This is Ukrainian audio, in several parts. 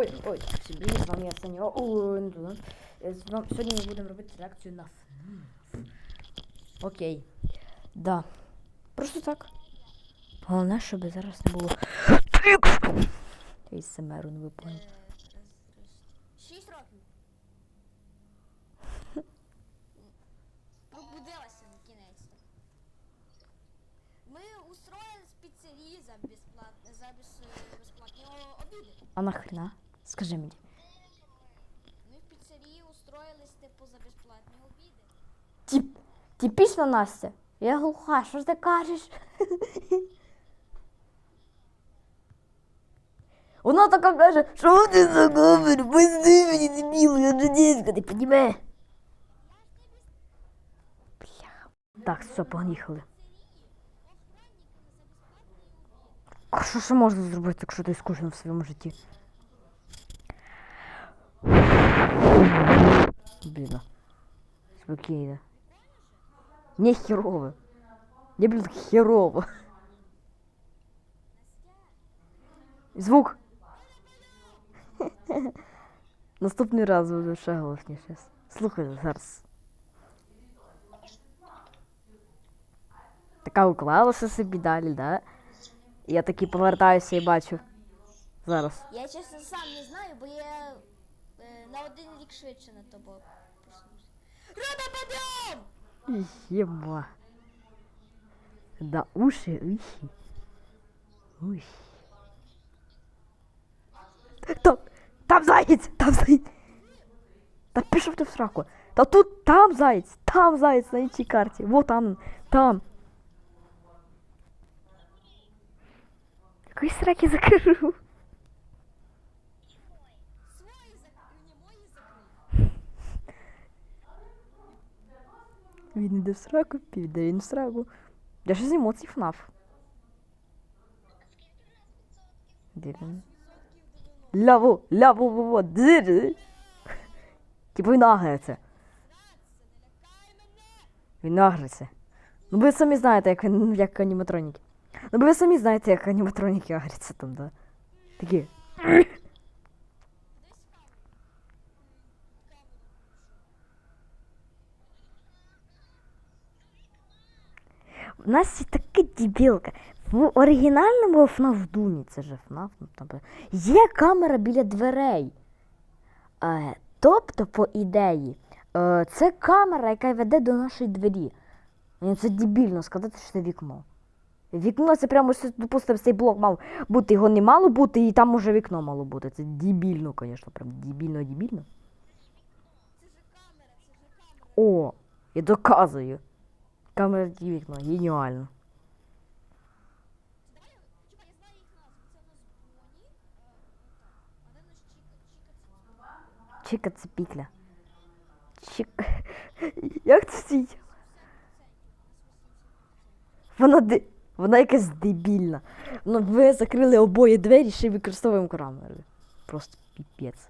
Ой, ой, всім привіт, з вами я Саня. Ой, не туди. Е, Сьогодні ми будемо робити реакцію на FNAF. Окей. Да. Просто так. Головне, щоб зараз не було. Я із Семеру не виповню. Шість років. Пробудилася на кінець. Ми устроїли за безплатне за е, безплатні обіди. А нахрена? Скажи мені. Ми в піцерії устроїлись типу за безплатні обіди. Тіп, типічна Настя. Я глуха, що ж ти кажеш? Вона така каже, що ти за камеру, пусти мені дебілу, я жидівська, ти понімаєш? Бля. Так, все, поїхали. А що ще можна зробити, якщо ти скучно в своєму житті? Блін. Спокійно. Не херово. Не, блин, херово. Звук. Наступний раз буде ще голосніше. Слухай зараз. Така уклалася собі далі, да? Я такий повертаюся і бачу. Зараз. Я чесно сам не знаю, бо я на один рік швидше на тобою проснувся. Рода подйом! Єба. Да уши, уши. Уши. Там, там заєць, там заєць. Та пішов ти в сраку. Та тут, там заєць, там заєць на іншій карті. Во там, там. Якої сраки закрив? Свої закрив, не мої закрив. Він іде в сраку, піде він в сраку. Я ж з емоцій ФНАФ. Де він? Ляво, ляво, во, дзири. Типу він агриться. Він агриться. Ну ви самі знаєте, як, як аніматроніки. Ну ви самі знаєте, як аніматроніки агряться там, да? Такі. У нас є така дебілка. В оригінальному FNAF Doom, це же FNAF, ну, там, є камера біля дверей. Е, тобто, по ідеї, е, це камера, яка веде до нашої двері. Мені це дебільно сказати, що це вікно. Вікно це прямо, допустимо, цей блок мав бути, його не мало бути, і там уже вікно мало бути. Це дебільно, звісно, прям дебільно, дебільно. О, я доказую. Камера і вікно, геніально. Чика це пікля. Чик. Як це стій? Вона де. Вона якась дебільна. Ну, ви закрили обоє двері, ще й використовуємо камери. Просто піпець.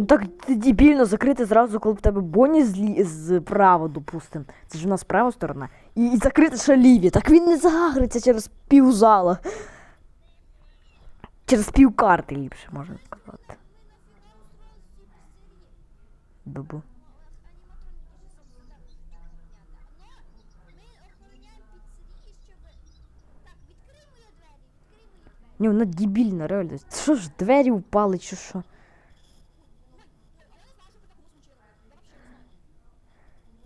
Ну так це дебільно закрити зразу, коли в тебе Бонні злі зправа, допустим. Це ж у нас права сторона. І, і закрити ще ліві. Так він не загриться через півзала. Через пів карти ліпше можна сказати. Двері. Ні, вона дебільна, реально. Що ж, двері впали чи що?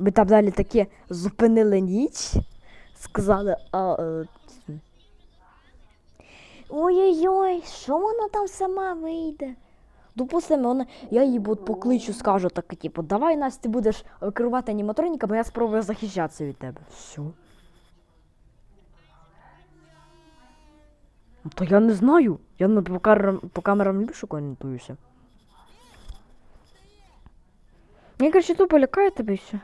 Ми там далі таке зупинили ніч, сказали, а. е. Ой-ой-ой, що вона там сама вийде? Допустимо, вона, я її покличу, скажу так, типу, давай Настя, ти будеш керувати аніматроніками, я спробую захищатися від тебе. Все. Ну, Та я не знаю. Я на по, камерам, по камерам більше орієнтуюся. Я, короче, тупо лякаю тебе і все.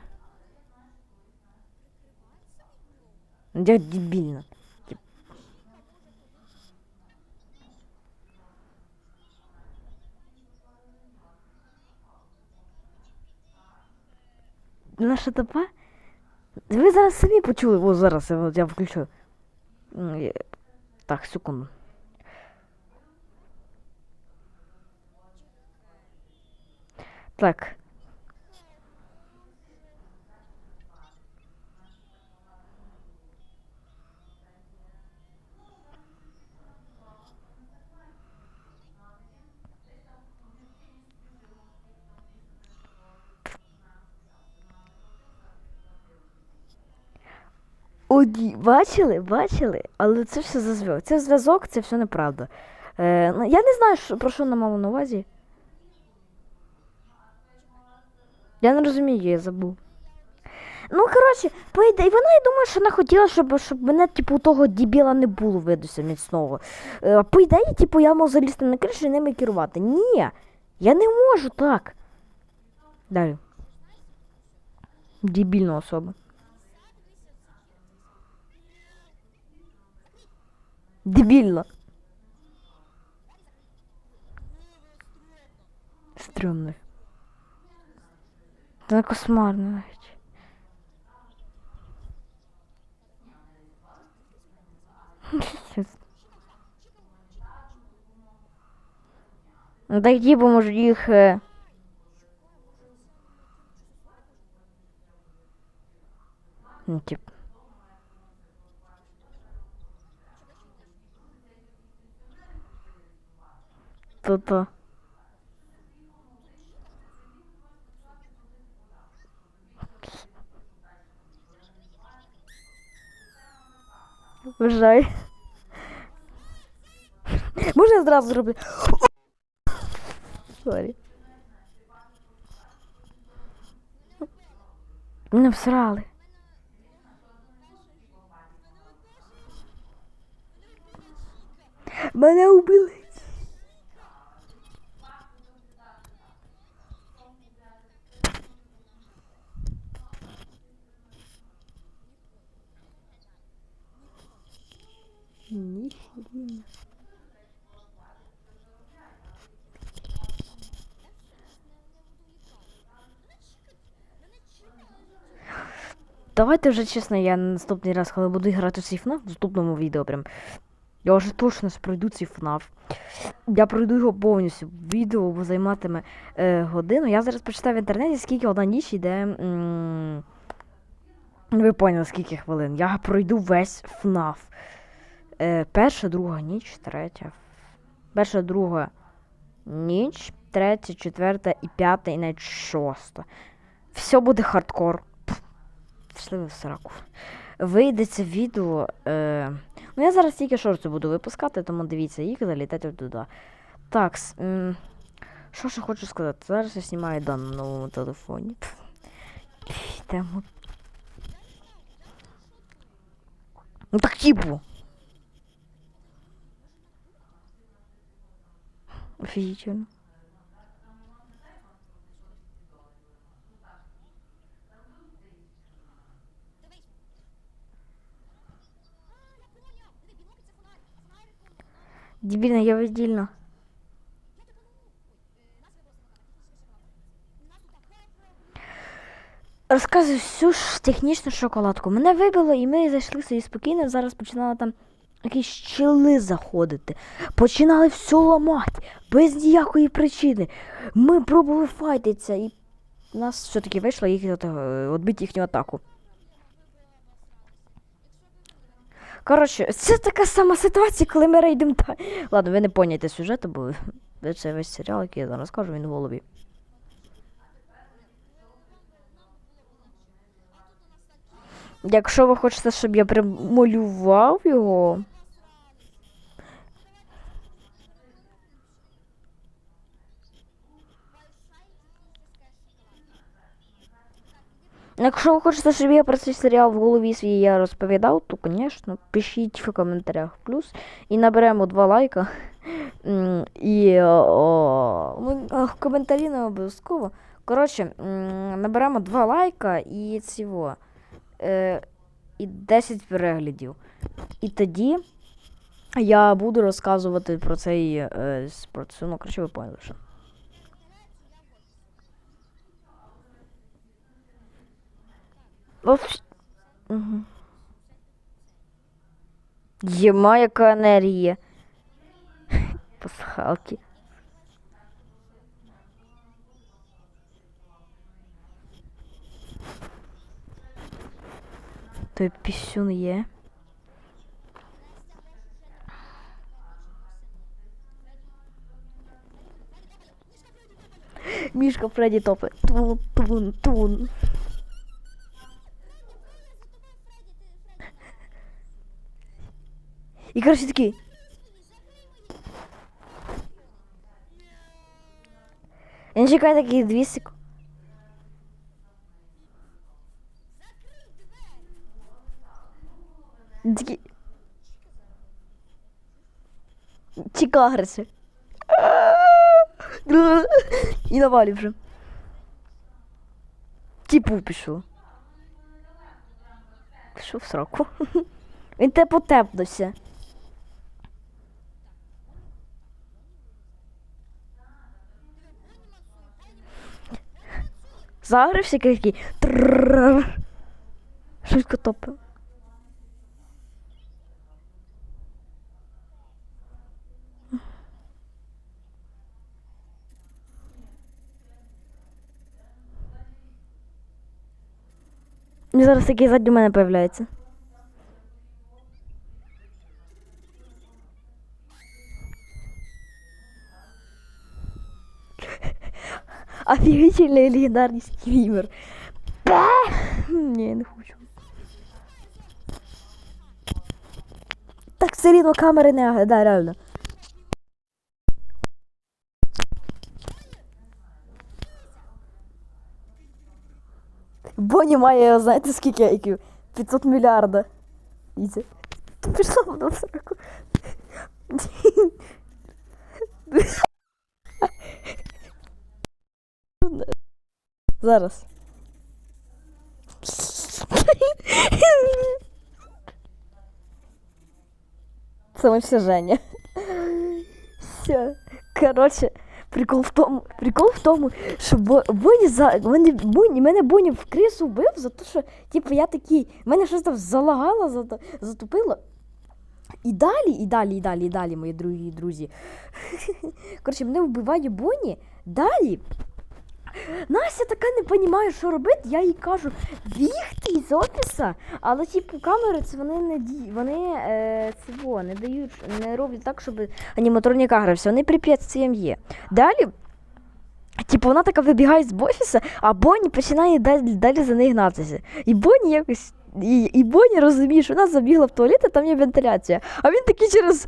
Я дебільна. Наша тупа? Ви зараз самі почули, о, зараз я, я включу. Так, секунду. Так. Оді, бачили, бачили, але це все за зв'язок. Це зв'язок, це все неправда. Е, ну, я не знаю, про що вона мала на увазі. Я не розумію, я забув. Ну, коротше, по ідеї, вона я думаю, що вона хотіла, щоб, щоб мене, типу, того дібіла не було видуся міцного. Е, по ідеї, типу, я можу залізти на кришу і ними керувати. Ні, я не можу так. Далі. Дебільна особа. Дебільно. Стрьомно. Це кошмарно навіть. Ну так типу, може їх. е, Ну, тип. То-то. Вважай. Можна я зразу зроблю? Сорі. Мене всрали. Мене убили. Ніхрена. Давайте вже чесно, я наступний раз, коли буду грати в цей FNAF, в наступному відео прям. Я вже точно пройду цей FNAF. Я пройду його повністю. Відео займатиме е, годину. Я зараз почитаю в інтернеті, скільки одна ніч йде. М- ви поняли, скільки хвилин. Я пройду весь FNAF. Е, перша, друга ніч, третя. Перша, друга ніч, третя, четверта і п'ята, і навіть шоста. Все буде хардкор. Пішли в сраку. Вийде це відео. Е... Ну, я зараз тільки шорти буду випускати, тому дивіться їх, залітайте туди. Так, що ще хочу сказати? Зараз я знімаю дан на новому телефоні. Йдемо. Ну так типу. Офігительно. Дебільно, я віддільно. Розказую всю ж технічну шоколадку. Мене вибило, і ми зайшли собі спокійно. Зараз починали там якісь щели заходити. Починали все ламати, без ніякої причини. Ми пробували файтитися, і у нас все-таки вийшло їх е, відбити їхню атаку. Коротше, це така сама ситуація, коли ми рейдемо та. Ладно, ви не поняєте сюжету, бо це весь серіал, який я зараз кажу, він в голові. Якщо ви хочете, щоб я прям малював його. Якщо ви хочете, щоб я про цей серіал в голові свій я розповідав, то, звісно, пишіть в коментарях плюс і наберемо два лайка. І о, ну, коментарі не обов'язково. Коротше, наберемо два лайка і цього. Е, і 10 переглядів. І тоді я буду розказувати про цей е, про цю, ну, коротше, ви поняли, що. Уф. Угу. Єма, яка енергія. Пасхалки. Той пісюн є. Мішка Фредді топи. Тун, тун, тун. І коротше такий. Він чекає таких дві секунди. Такий. Чикагрися. І навалив вже. Типу пішов. Пішов в сраку. Він те потепнувся. Загрився такий. Швидко топив. Він зараз такий ззаді мене появляється. Офігительний легендарний стрімер. Ба! Ні, я не хочу. Так все рівно камери не да, реально. Бо має, знаєте, скільки IQ? 500 мільярда. Дивіться. Ти пішла в сраку. Зараз. Це все Женя. Все. Коротше, прикол в тому, прикол в тому, що Боні за мене Боні, мене Боні в крису вбив за те, що типу я такий, мене щось там залагало, затупило. І далі, і далі, і далі, і далі, мої другі друзі. Коротше, мене вбиває Боні. Далі. Настя така не розуміє, що робити. Я їй кажу, бігти із офіса, але типу камери це вони не ді... вони е, цього, не дають, не роблять так, щоб аніматронік агрався. Вони препятствием є. Далі. Типу, вона така вибігає з офіса, а Бонні починає далі, далі за нею гнатися. І Бонні якось. І, і Бонні розуміє, що вона забігла в туалет, а там є вентиляція. А він такий через.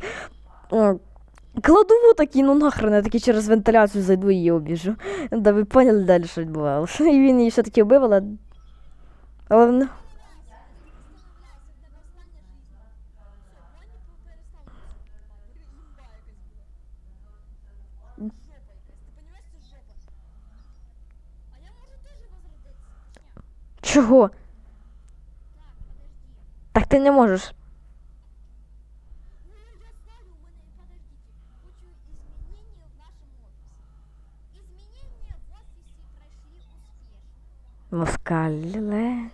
Кладову такий, ну нахрен, я такий через вентиляцію зайду і її обіжу. Да ви поняли далі, що відбувалося. І він її все-таки вбив, але. Але чого? Так ти не можеш. Москале.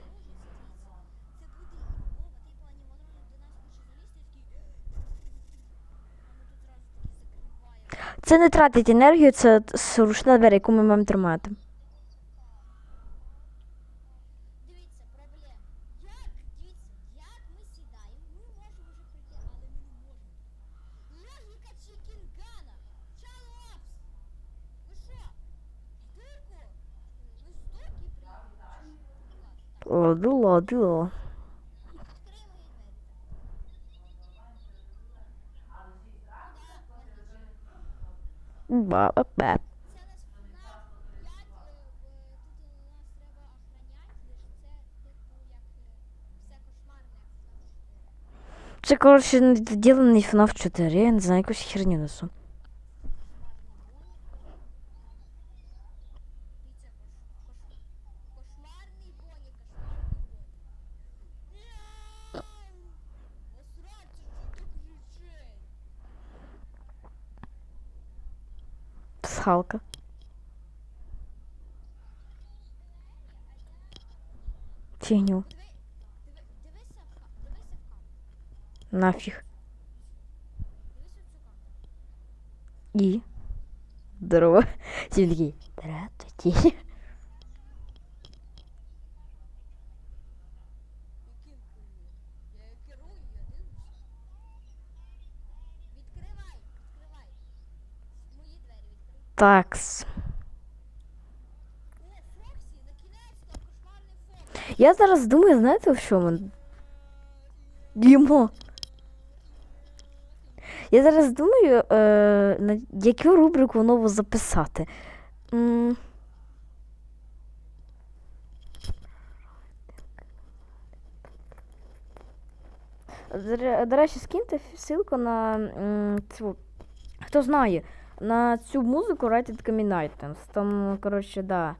Це не тратить енергію, це ручна двері, яку ми маємо тримати. Дивіться, проблема. Як, дивіться, як ми сідаємо, ми можемо вже прийти, але ми не можемо. Логіка Чікінгана. Чалопс! Ви що? Дирку? Листок і прийдете? Ладу, ладу. Відкриємо їй двері. Ба-ба-ба. Це нас на 5, тут у нас треба охороняти, лише це, типу, як е, все кошмарне. як Це, коротше, недоділений FNAF 4, я не знаю, якусь херню несу. Халка. Тіню. нафиг и Здорово. Сергій. Здравствуйте. Такс. Я зараз думаю, знаєте, в чому? Дімо. Я зараз думаю, е, на яку рубрику нову записати. М, До речі, скиньте ссылку на цю. Хто знає, на цю музику Rated Caminitans. Там, коротше, да.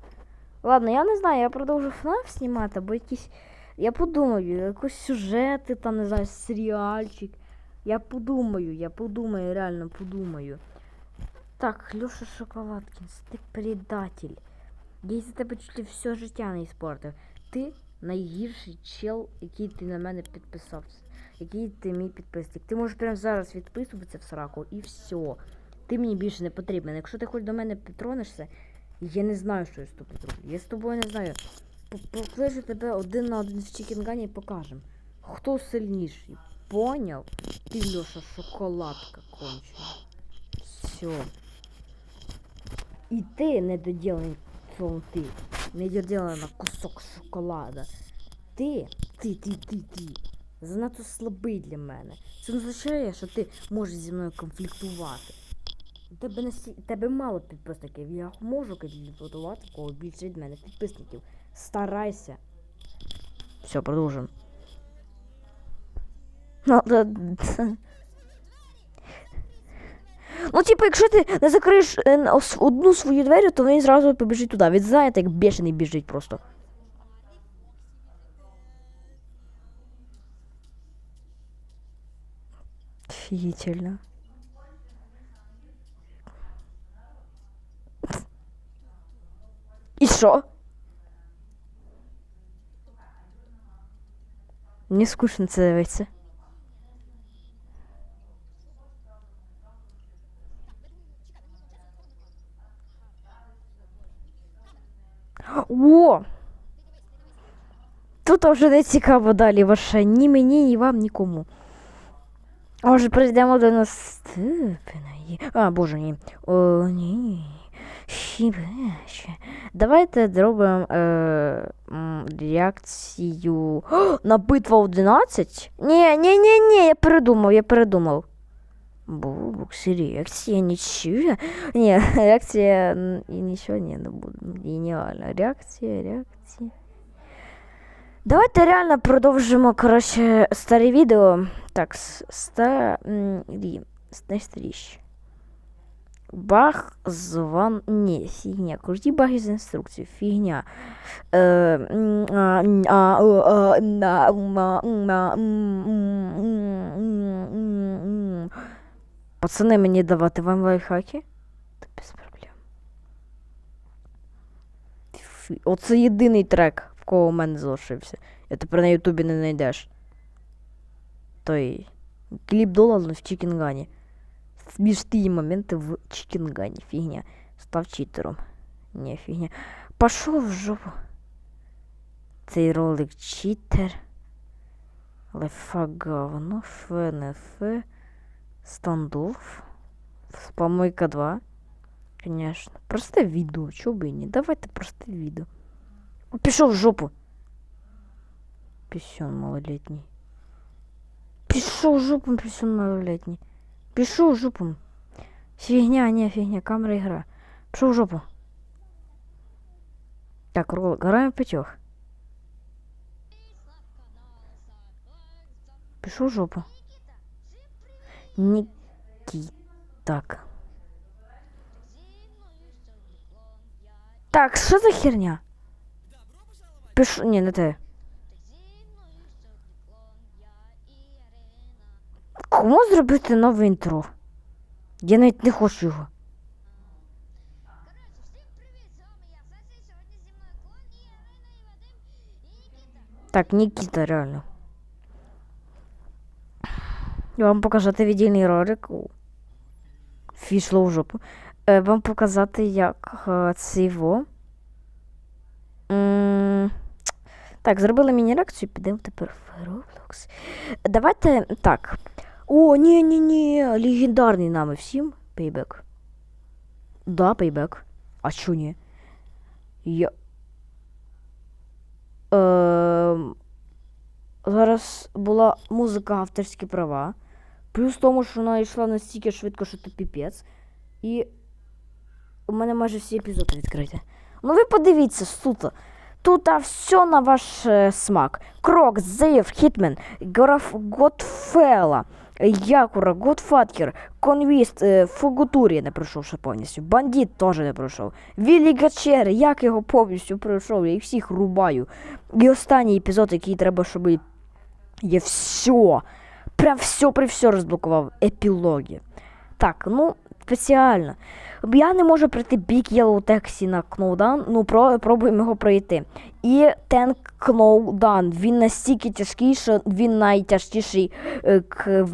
Ладно, я не знаю, я продовжу FNAF знімати, або якісь. Я подумаю, якось сюжети, там, не знаю, серіальчик. Я подумаю, я подумаю, реально подумаю. Так, Льоша Шоколадкінс, ти предатель. Я із-за тебе чуть все життя не іспортив. Ти найгірший чел, який ти на мене підписався. Який ти мій підписник. Ти можеш прямо зараз відписуватися в сраку і все. Ти мені більше не потрібен. Якщо ти хоч до мене підтронешся, я не знаю, що я з тобою зроблю. Я з тобою не знаю. Покличу тебе один на один в Чікінгані і покажем. Хто сильніший? Поняв? Ти, Льоша, шоколадка кончена. Все. І ти недоділений ти. Недоділена кусок шоколада. Ти, ти, ти, ти, ти. Занадто слабий для мене. Це не означає, що ти можеш зі мною конфліктувати. Тебе, насі... тебе мало підписників. Я можу підбудувати кого більше від мене підписників. Старайся. Все, продовжуємо. Ну. Ну, типу, якщо ти не закриєш е, на одну свою двері, то він зразу побіжить туди. Він знаєте, як бешений біжить просто. Офігительно. Що? Мені скучно це дивитися. О! Тут вже не цікаво далі ваше ні мені, ні вам, нікому. Може, перейдемо до наступної. А, боже, ні. О, ні. Хіба. Давайте зробимо е, реакцію на битва 11. Ні, ні, ні, ні, я передумав, я передумав. Бубукс, реакція, нічого. Ні, реакція і нічого ні, не буде. Геніально. Реакція, реакція. Давайте реально продовжимо, коротше, старе відео. Так, старі. Найстаріші. Баг зван. Ні, фігня. Круті баги з інструкції. Фігня. Пацани, мені давати вам лайфхаки? Та без проблем. Оце єдиний трек, в кого у мене залишився. Я тепер на Ютубі не знайдеш. Той кліп Долан в Чікінгані. Смішні моменти в Чікінгані. Фігня. Став читером. Ні, фігня. Пошов в жопу. Цей ролик читер. Лефа говно. ФНФ. Стандофф. Помойка 2. Конечно. Просте відео, чого би і ні. Давайте просте відео. Пішов в жопу. Пісюн малолетній. Пішов в жопу, пісюн малолетній. Пішов в жопу. Фігня, ні, фігня, камера ігра. Пішов в жопу. Так, ролик, граємо в п'ятьох. Пішов в жопу. Нікі. Так. Так, що за херня? Піш... Ні, не те. Кому зробити нове інтро? Я навіть не хочу його. Так, Нікіта, реально. Я вам покажу віддільний ролик. Фішло в жопу. Е, вам показати, як е, це його. М, Так, зробили міні-реакцію, підемо тепер в Roblox. Давайте так. О, ні, ні, ні, легендарний нами всім. Payback. Да, Payback. А чо ні? Я. Ем... Зараз була музика авторські права. Плюс тому, що вона йшла настільки швидко, що це піпець. І у мене майже всі епізоди відкриті. Ну ви подивіться, суто. Тут все на ваш е, смак. Крок, Зейв, Хітмен, Граф Готфела, Якура, Гудфаткер, Конвіст, е, Фугутурі не пройшов ще повністю. Бандіт теж не пройшов. Віллі Гачер, як його повністю пройшов, я їх всіх рубаю. І останній епізод, який треба, щоб я все, прям все при все розблокував. Епілоги. Так, ну, спеціально. Я не можу пройти Big Yellow Taxi на Кноудан, ну про, пробуємо його пройти. І Tank Кноудан, він настільки тяжкий, що він найтяжчіший е, к,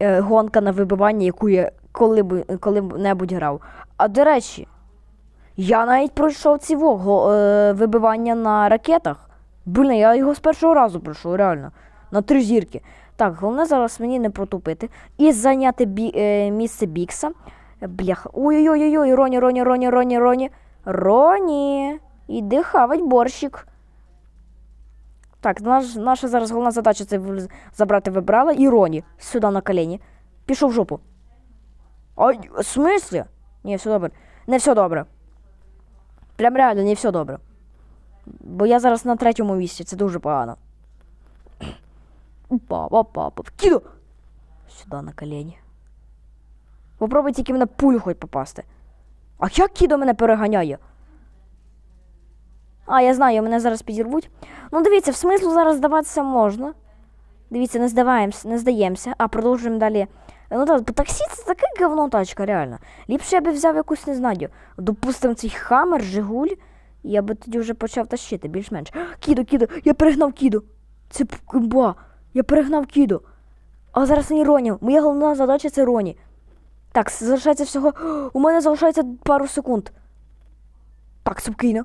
е, гонка на вибивання, яку я коли-небудь коли грав. А до речі, я навіть пройшов ці во, е, вибивання на ракетах. Блін, я його з першого разу пройшов, реально. На три зірки. Так, головне зараз мені не протупити. І зайняти бі, е, місце Бікса. Бляха. Ой-ой-ой, Роні, Роні, Роні, Роні, Роні. Роні. Іди хавать борщик. Так, наш, наша зараз головна задача це в- забрати вибрала і Роні сюди на колені. Пішов в жопу. Ай, в смислі? Ні, все добре. Не все добре. Прям реально, не все добре. Бо я зараз на третьому місці, це дуже погано. Папа, папа. Кіду! Сюди на колені. Попробуй тільки мене пулю хоч попасти. А як кідо мене переганяє? А, я знаю, мене зараз підірвуть. Ну, дивіться, в смислу зараз здаватися можна. Дивіться, не здаваємося, не здаємося, а продовжуємо далі. Ну так, по таксі це таке говно тачка, реально. Ліпше я би взяв якусь, не знаю, допустимо, цей хаммер, Жигуль, і я би тоді вже почав тащити більш-менш. Кіду, кіду, я перегнав кіду. Це ба. Я перегнав кіду. А зараз не Роні. Моя головна задача це Роні. Так, залишається всього. У мене залишається пару секунд. Так, спокійно.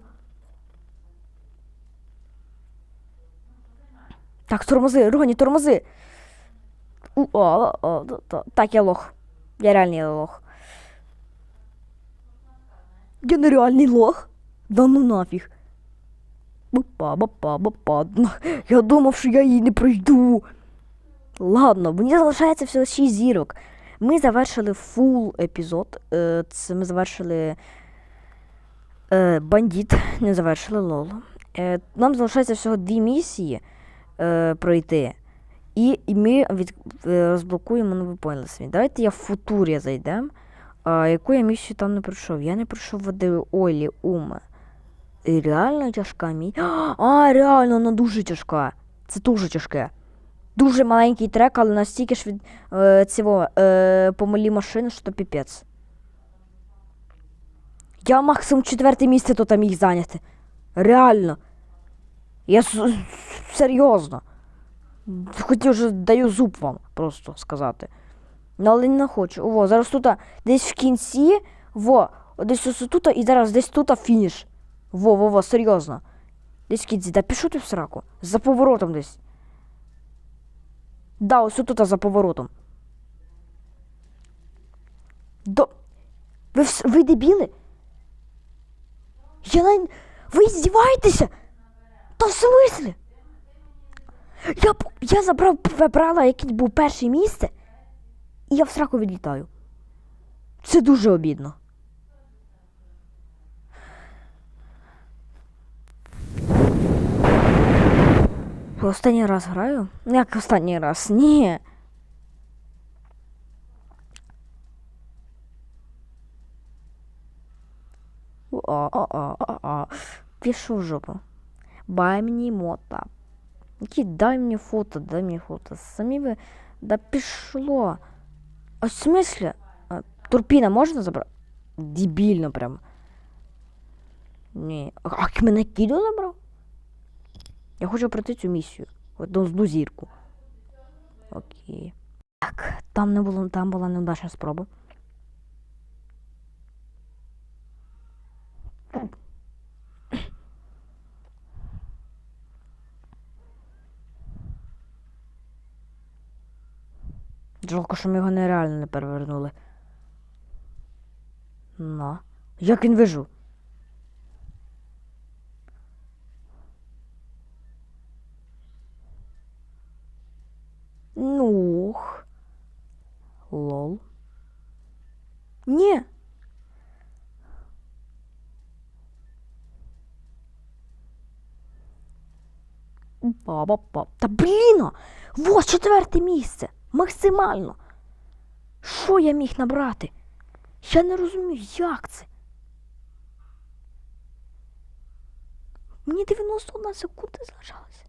Так, тормози, Роні, тормози. У, а, та- та- так, я лох. Я реальний лох. Я нереальний лох. Да ну нафіг. Бапа, бапа, бапа. Я думав, що я її не пройду. Ладно, мені залишається всього 6 зірок. Ми завершили фул епізод. Це ми завершили е, бандит, не завершили лол. Е, Нам залишається всього дві місії е, пройти. І, ми від, розблокуємо, ви поняли самі. Давайте я в футурі зайдемо. А, яку я місію там не пройшов? Я не пройшов води Олі Уме. Реально тяжка місія. А, реально, вона дуже тяжка. Це дуже тяжке. Дуже маленький трек, але настільки ж від е, цього е, помилі машини, що то піпець. Я максимум четверте місце тут міг зайняти. Реально. Я с- серйозно. Я вже даю зуб вам просто сказати. Ну, але не хочу. Во, зараз тут десь в кінці, во, десь ось тут і зараз десь тут фініш. Во, во, во, серйозно. Десь в кінці. Да пішов ти в сраку. За поворотом десь. Да, ось тут за поворотом. До... Ви, ви дебіли? Я. Ви здіваєтеся? Та в смислі? Я, я забрав вибрала, який був перше місце, і я в сраку відлітаю. Це дуже обідно. Останній раз граю? Ну, Як останній раз? Ні. А-а-а-а-а. Пишу в жопу. Бай мені мота. Які дай мені фото, дай мені фото. Самі ви. Да пішло. А в смислі? А, турпіна можна забрати? Дебільно прям. Ні. А, а мене кідо забрав? Я хочу пройти цю місію. Одну зірку. Окей. Так, там не було, там була неудачна спроба. Жалко, що ми його нереально не перевернули. Ну, Як він вижив? Нух. Лол. Ні. Баба па. Та блін! Вот четверте місце. Максимально. Що я міг набрати? Я не розумію, як це. Мені 91 секунда залишалося.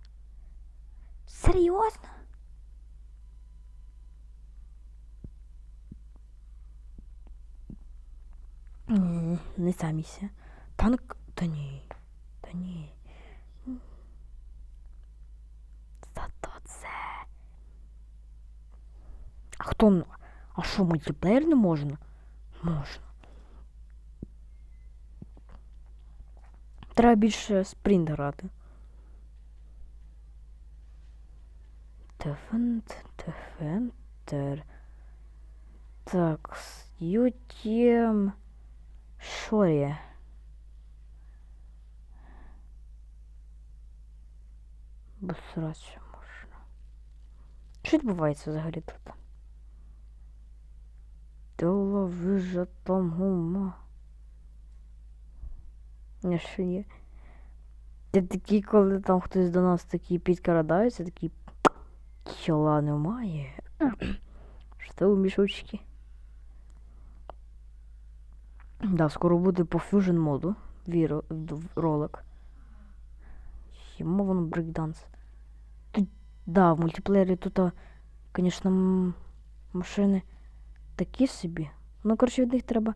Серйозно? Ні, Не ця місія. Танк. Та ні. Та ні. Зато це. А хто? А що, мультиплеєр не можна? Можна. Треба більше спринт грати. Дефент, дефентер. Так, ютім. Що є? Безсраче можна. Що відбувається взагалі тут? Дола вижата гума. Не що є. Це такі, коли там хтось до нас такий підкрадається, такий чола немає. Що у мішочки? Да, скоро буде по фьюжн моду віро, ролик. Йому воно брейкданс. Да, в мультиплеєрі тут, м- машини такі собі. Ну, коротше, від них треба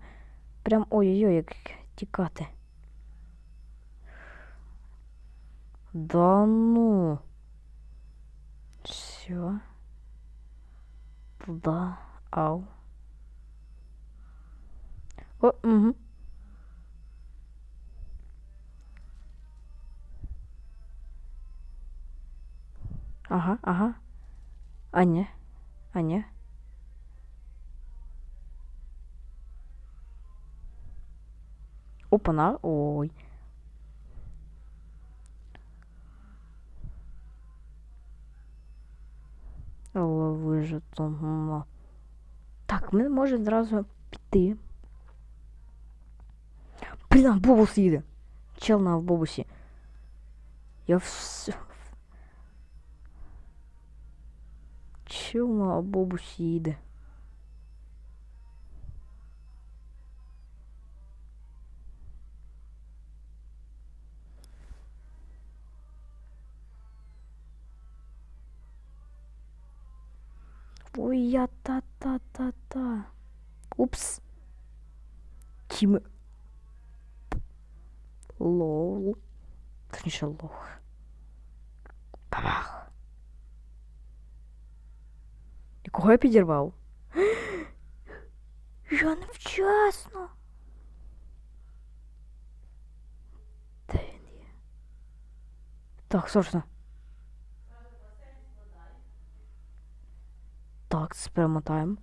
прям ой-ой-ой, як тікати. Да ну. Все. Туда. Ау. О, угу. Ага, ага. А не. А не. Опана. Ой. Лови жетон. Так, ми можемо зразу піти. Блін, автобус їде. Чел на автобусі. Я все. Чел на автобусі їде. Ой, я та-та-та-та. Упс. Тім. Лол. Точніше лох. Бабах. І кого я підірвав? Я невчасно. Де він є? Так, срочно. Так, перемотаємо.